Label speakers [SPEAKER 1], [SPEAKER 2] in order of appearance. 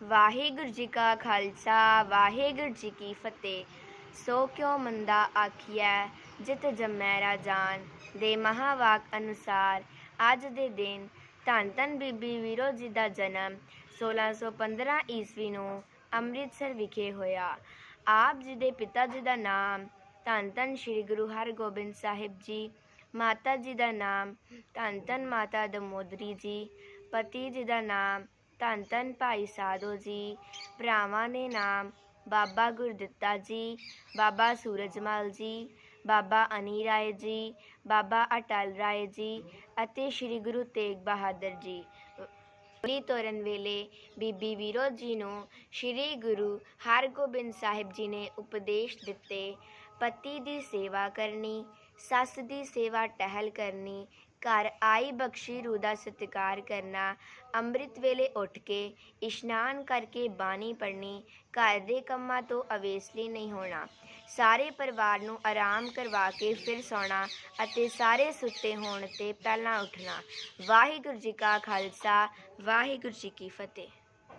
[SPEAKER 1] ਵਾਹਿਗੁਰੂ ਜੀ ਕਾ ਖਾਲਸਾ, ਵਾਹਿਗੁਰੂ ਜੀ ਕੀ ਫਤਿਹ। ਸੋ ਕਿਉ ਮੰਦਾ ਆਖੀਐ, ਜਿਤ ਜੰਮੈ ਰਾਜਾਨ ਦੇ ਮਹਾਵਾਕ ਅਨੁਸਾਰ ਅੱਜ ਦੇ ਦਿਨ ਧੰਨ ਧੰਨ ਬੀਬੀ ਵੀਰੋ ਜੀ ਦਾ ਜਨਮ 1615 ਈਸਵੀ ਨੂੰ ਅੰਮ੍ਰਿਤਸਰ ਵਿਖੇ ਹੋਇਆ। ਆਪ ਜੀ ਦੇ ਪਿਤਾ ਜੀ ਦਾ ਨਾਮ ਧੰਨ ਧੰਨ ਸ੍ਰੀ ਗੁਰੂ ਹਰਗੋਬਿੰਦ ਸਾਹਿਬ ਜੀ, ਮਾਤਾ ਜੀ ਦਾ ਨਾਮ ਧੰਨ ਧੰਨ ਮਾਤਾ ਦਮੋਦਰੀ ਜੀ, ਪਤੀ ਜੀ ਦਾ ਨਾਮ ਧੰਨ ਧੰਨ ਭਾਈ ਸਾਧੋ ਜੀ, ਭਰਾਵਾਂ ਦੇ ਨਾਮ, ਬਾਬਾ ਗੁਰਦਿੱਤਾ ਜੀ, ਬਾਬਾ ਸੂਰਜਮਲ ਜੀ, ਬਾਬਾ ਅਨੀ ਰਾਏ ਜੀ, ਬਾਬਾ ਅਟਲ ਰਾਏ ਜੀ ਅਤੇ ਸ੍ਰੀ ਗੁਰੂ ਤੇਗ ਬਹਾਦਰ ਜੀ। ਬਲੀ ਤੋਰਨ ਵੇਲੇ ਬੀਬੀ ਵੀਰੋ ਜੀ ਨੂੰ ਸ੍ਰੀ ਗੁਰੂ ਹਰਗੋਬਿੰਦ ਸਾਹਿਬ ਜੀ ਨੇ ਉਪਦੇਸ਼ ਦਿੱਤੇ, ਪਤੀ ਦੀ ਸੇਵਾ ਕਰਨੀ, ਸੱਸ ਦੀ ਸੇਵਾ ਟਹਿਲ ਕਰਨੀ, ਘਰ ਆਈ ਬਖਸ਼ੀ ਰੂਹ ਦਾ ਸਤਿਕਾਰ ਕਰਨਾ, ਅੰਮ੍ਰਿਤ ਵੇਲੇ ਉੱਠ ਕੇ ਇਸ਼ਨਾਨ ਕਰਕੇ ਬਾਣੀ ਪੜ੍ਹਨੀ, ਘਰ ਦੇ ਕੰਮਾਂ ਤੋਂ ਅਵੇਸਲੀ ਨਹੀਂ ਹੋਣਾ। ਸਾਰੇ ਪਰਿਵਾਰ ਨੂੰ ਆਰਾਮ ਕਰਵਾ ਕੇ ਫਿਰ ਸੌਣਾ ਅਤੇ ਸਾਰੇ ਸੁੱਤੇ ਹੋਣ ਤੇ ਪਹਿਲਾਂ ਉੱਠਣਾ। ਵਾਹਿਗੁਰੂ ਜੀ ਕਾ ਖਾਲਸਾ, ਵਾਹਿਗੁਰੂ ਜੀ ਕੀ ਫਤਿਹ।